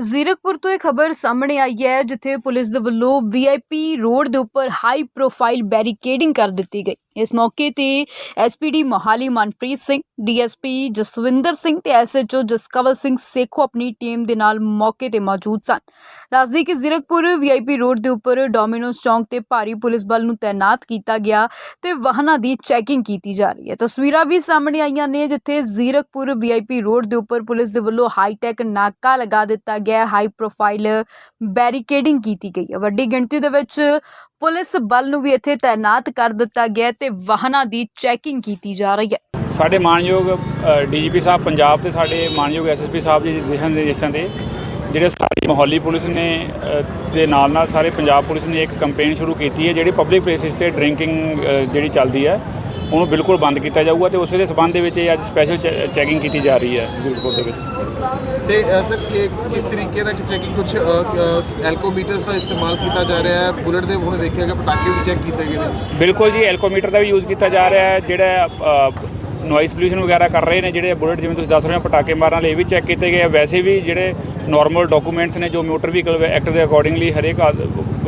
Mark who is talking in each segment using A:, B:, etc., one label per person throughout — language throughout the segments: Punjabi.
A: ਜ਼ੀਰਕਪੁਰ ਤੋਂ ਇਹ ਖਬਰ ਸਾਹਮਣੇ ਆਈ ਹੈ, ਜਿੱਥੇ ਪੁਲਿਸ ਦੇ ਵੱਲੋਂ ਵੀਆਈਪੀ ਰੋਡ ਦੇ ਉੱਪਰ ਹਾਈ ਪ੍ਰੋਫਾਈਲ ਬੈਰੀਕੇਡਿੰਗ ਕਰ ਦਿੱਤੀ ਗਈ। ਇਸ ਮੌਕੇ ਤੇ ਐਸਪੀਡੀ ਮੋਹਾਲੀ ਮਨਪ੍ਰੀਤ ਸਿੰਘ ਡੀਐਸਪੀ ਜਸਵਿੰਦਰ ਸਿੰਘ ਤੇ ਐਸਐਚਓ ਜਸਕਵਲ ਸਿੰਘ ਸੇਖੋ ਆਪਣੀ ਟੀਮ ਦੇ ਨਾਲ ਮੌਕੇ ਤੇ ਮੌਜੂਦ ਸਨ। ਦੱਸਦੀ ਕਿ ਜ਼ੀਰਕਪੁਰ ਵੀਆਈਪੀ ਰੋਡ ਦੇ ਉੱਪਰ ਡੋਮਿਨੋਸ ਚੌਂਕ ਤੇ ਭਾਰੀ ਪੁਲਿਸ ਬਲ ਨੂੰ ਤਾਇਨਾਤ ਕੀਤਾ ਗਿਆ ਤੇ ਵਾਹਨਾਂ ਦੀ ਚੈਕਿੰਗ ਕੀਤੀ ਜਾ ਰਹੀ ਹੈ। ਤਸਵੀਰਾਂ ਵੀ ਸਾਹਮਣੇ ਆਈਆਂ ਨੇ, ਜਿੱਥੇ ਜ਼ੀਰਕਪੁਰ ਵੀਆਈਪੀ ਰੋਡ ਦੇ ਉੱਪਰ ਪੁਲਿਸ ਦੇ ਵੱਲੋਂ ਹਾਈਟੈਕ ਨਾਕਾ ਲਗਾ ਦਿੱਤਾ ਗਿਆ ਹਾਈ ਪ੍ਰੋਫਾਈਲ ਬੈਰੀਕੇਡਿੰਗ ਕੀਤੀ ਗਈ ਹੈ। ਵੱਡੀ ਗਿਣਤੀ ਦੇ ਵਿੱਚ ਪੁਲਿਸ ਬਲ ਨੂੰ ਵੀ ਇੱਥੇ ਤਾਇਨਾਤ ਕਰ ਦਿੱਤਾ ਗਿਆ ਹੈ ਤੇ ਵਾਹਨਾਂ ਦੀ ਚੈਕਿੰਗ ਕੀਤੀ ਜਾ ਰਹੀ ਹੈ।
B: ਸਾਡੇ ਮਾਨਯੋਗ ਡੀਜੀਪੀ ਸਾਹਿਬ ਪੰਜਾਬ ਤੇ ਸਾਡੇ ਮਾਨਯੋਗ ਐਸਐਸਪੀ ਸਾਹਿਬ ਜੀ ਦੇ ਦਿਸ਼ਾ ਨਿਰਦੇਸ਼ਾਂ ਦੇ ਜਿਹੜੇ ਸਾਡੀ ਮੋਹਾਲੀ ਪੁਲਿਸ ਨੇ ਦੇ ਨਾਲ ਨਾਲ ਸਾਰੇ ਪੰਜਾਬ ਪੁਲਿਸ ਨੇ ਇੱਕ ਕੈਂਪੇਨ ਸ਼ੁਰੂ ਕੀਤੀ ਹੈ, ਜਿਹੜੀ ਪਬਲਿਕ ਪਲੇਸਿਸ ਤੇ ਡਰਿੰਕਿੰਗ ਜਿਹੜੀ ਚੱਲਦੀ ਹੈ। ਉਹਨੂੰ ਬਿਲਕੁਲ ਬੰਦ ਕੀਤਾ ਜਾਊਗਾ ਤੇ ਉਸ ਦੇ ਸਬੰਧ ਦੇ ਵਿੱਚ ਇਹ ਅੱਜ ਸਪੈਸ਼ਲ ਚੈਕਿੰਗ ਕੀਤੀ ਜਾ ਰਹੀ ਹੈ ਜ਼ੀਰਕਪੁਰ ਦੇ ਵਿੱਚ।
C: ਤੇ ਅ, ਸਰ ਕਿ- ਕਿਸ ਤਰੀਕੇ ਨਾਲ ਚੈਕਿੰਗ ਕੁਝ ਐਲਕੋਮੀਟਰਸ ਦਾ ਇਸਤੇਮਾਲ ਕੀਤਾ ਜਾ ਰਿਹਾ ਹੈ? ਬੁਲਟ ਦੇ ਹੁਣ ਦੇਖਿਆ ਗਿਆ ਪਟਾਕੇ ਵੀ ਚੈੱਕ ਕੀਤੇ ਗਏ ਨੇ।
B: ਬਿਲਕੁਲ ਜੀ ਐਲਕੋਮੀਟਰ ਦਾ ਵੀ ਯੂਜ਼ ਕੀਤਾ ਜਾ ਰਿਹਾ ਹੈ ਜਿਹੜਾ ਨੋਇਸ ਪੋਲੂਸ਼ਨ ਵਗੈਰਾ ਕਰ ਰਹੇ ਨੇ ਜਿਹੜੇ ਬੁਲਟ ਜਿਵੇਂ ਤੁਸੀਂ ਦੱਸ ਰਹੇ ਹੋ ਪਟਾਕੇ ਮਾਰਨ ਵਾਲੇ ਇਹ ਵੀ ਚੈੱਕ ਕੀਤੇ ਗਏ ਆ। ਵੈਸੇ ਵੀ ਜਿਹੜੇ ਨਾਰਮਲ ਡਾਕੂਮੈਂਟਸ ਨੇ ਜੋ ਮੋਟਰ ਵਹੀਕਲ ਐਕਟ ਦੇ ਅਕੋਰਡਿੰਗਲੀ ਹਰੇਕ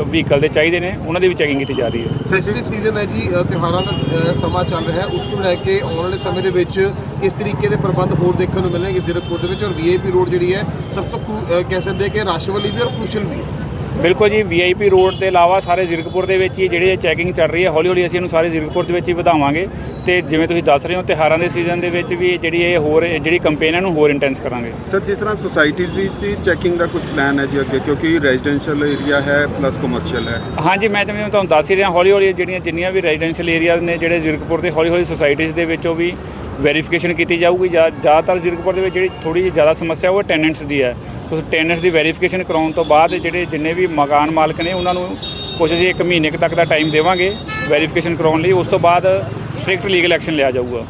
B: ਵਹੀਕਲ ਦੇ ਚਾਹੀਦੇ ਨੇ ਉਹਨਾਂ ਦੀ ਵੀ ਚੈਕਿੰਗ ਕੀਤੀ ਜਾ ਰਹੀ ਹੈ।
C: ਫੈਸਟਿਵ ਸੀਜ਼ਨ ਹੈ ਜੀ ਅ, ਤਿਉਹਾਰਾਂ ਦਾ ਸਮਾਂ ਚੱਲ ਰਿਹਾ ਹੈ। ਉਸ ਨੂੰ ਲੈ ਕੇ ਆਉਣ ਵਾਲੇ ਸਮੇਂ ਦੇ ਵਿੱਚ ਇਸ ਤਰੀਕੇ ਦੇ ਪ੍ਰਬੰਧ ਹੋਰ ਦੇਖਣ ਨੂੰ ਮਿਲਣਗੇ ਜ਼ੀਰਕਪੁਰ ਦੇ ਵਿੱਚ ਔਰ ਵੀਆਈਪੀ ਰੋਡ ਜਿਹੜੀ ਹੈ ਸਭ ਤੋਂ ਕਰੂ- ਕਹਿ ਸਕਦੇ ਕਿ ਰਸ਼ ਵਾਲੀ ਵੀ ਔਰ ਕ੍ਰੂਸ਼ਲ ਵੀ ਹੈ।
B: ਬਿਲਕੁਲ ਜੀ ਵੀਆਈਪੀ ਰੋਡ ਦੇ ਇਲਾਵਾ ਸਾਰੇ ਜ਼ੀਰਕਪੁਰ ਦੇ ਵਿੱਚ ਹੀ ਜਿਹੜੇ ਚੈਕਿੰਗ ਚੱਲ ਰਹੀ ਹੈ ਹੌਲੀ ਹੌਲੀ ਅਸੀਂ ਇਹਨੂੰ ਸਾਰੇ ਜ਼ੀਰਕਪੁਰ ਦੇ ਵਿੱਚ ਹੀ ਵਧਾਵਾਂਗੇ। ਤੇ ਜਿਵੇਂ ਤੁਸੀਂ ਦੱਸ ਰਹੇ ਹੋ ਤਿਉਹਾਰਾਂ ਦੇ ਸੀਜ਼ਨ ਦੇ ਵਿੱਚ ਵੀ ਜਿਹੜੀ ਇਹ ਹੋਰ ਜਿਹੜੀ ਕੰਪੇਨ ਹੈ ਨੂੰ ਹੋਰ ਇੰਟੈਂਸ ਕਰਾਂਗੇ।
D: ਸਰ ਜਿਸ ਤਰ੍ਹਾਂ ਸੁਸਾਇਟੀਜ਼ ਵਿੱਚ ਹੀ ਚੈਕਿੰਗ ਦਾ ਕੁਝ ਪਲਾਨ ਹੈ ਜੀ ਅੱਗੇ ਕਿਉਂਕਿ ਰੈਜ਼ੀਡੈਂਸ਼ੀਅਲ ਏਰੀਆ ਹੈ ਪਲੱਸ ਕਮਰਸ਼ੀਅਲ ਹੈ।
B: ਹਾਂਜੀ ਮੈਂ ਜਿਵੇਂ ਤੁਹਾਨੂੰ ਦੱਸ ਹੀ ਰਿਹਾ ਹੌਲੀ ਹੌਲੀ ਜਿਹੜੀਆਂ ਜਿੰਨੀਆਂ ਵੀ ਰੈਜ਼ੀਡੈਂਸ਼ੀਅਲ ਏਰੀਆਜ਼ ਨੇ ਜਿਹੜੇ ਜ਼ੀਰਕਪੁਰ ਦੇ ਹੌਲੀ ਹੌਲੀ ਸੁਸਾਇਟੀਜ਼ ਦੇ ਵਿੱਚੋਂ ਵੀ ਵੈਰੀਫਿਕੇਸ਼ਨ ਕੀਤੀ ਜਾਊਗੀ। ਜਾਂ ਜ਼ਿਆਦਾਤਰ ਜ਼ੀਰਕਪੁਰ ਦੇ ਵਿੱਚ ਜਿਹੜੀ ਥੋੜੀ ਜਿਹੀ ਜ਼ਿਆਦਾ ਸਮੱਸਿਆ ਉਹ ਟੈਨੈਂਟਸ ਦੀ ਹੈ। ਤੁਸੀਂ ਟੈਨੈਂਟਸ ਦੀ ਵੈਰੀਫਿਕੇਸ਼ਨ ਕਰਾਉਣ ਤੋਂ ਬਾਅਦ ਜਿਹੜੇ ਜਿੰਨੇ ਵੀ ਮਕਾਨ ਮਾਲਕ ਨੇ, ਉਹਨਾਂ ਨੂੰ ਕੁਝ ਅਸੀਂ ਇੱਕ ਮਹੀਨੇ ਤੱਕ ਦਾ ਟਾਈਮ ਦੇਵਾਂਗੇ ਵੈਰੀਫਿਕੇਸ਼ਨ ਕਰਾਉਣ ਲਈ। ਉਸ ਤੋਂ ਬਾਅਦ ਸਟ੍ਰਿਕਟ ਲੀਗਲ ਐਕਸ਼ਨ ਲਿਆ ਜਾਊਗਾ।